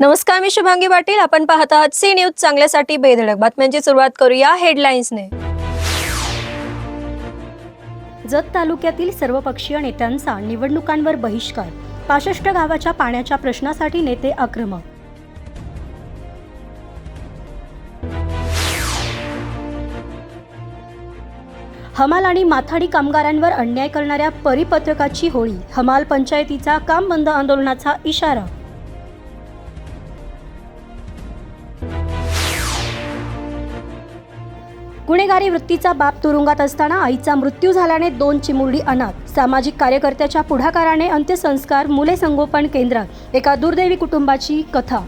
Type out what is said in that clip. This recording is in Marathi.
नमस्कार मी शुभांगी पाटील. आपण पाहत आहात सी न्यूज चांगल्यासाठी बेधडक बातम्यांची सुरुवात करूया हेडलाईन्सने जत तालुक्यातील सर्वपक्षीय नेत्यांचा निवडणुकांवर बहिष्कार पासष्ट गावाच्या पाण्याच्या प्रश्नासाठी नेते आक्रमक. हमाल आणि माथाडी कामगारांवर अन्याय करणाऱ्या परिपत्रकाची होळी हमाल पंचायतीचा काम बंद आंदोलनाचा इशारा. गुन्हेगारी वृत्तीचा बाप तुरुंगात असताना आईचा मृत्यू झाल्याने दोन चिमुरडी अनाथ. सामाजिक कार्यकर्त्याच्या पुढाकाराने अंत्यसंस्कार मुले संगोपन केंद्रात एका दुर्दैवी कुटुंबाची कथा.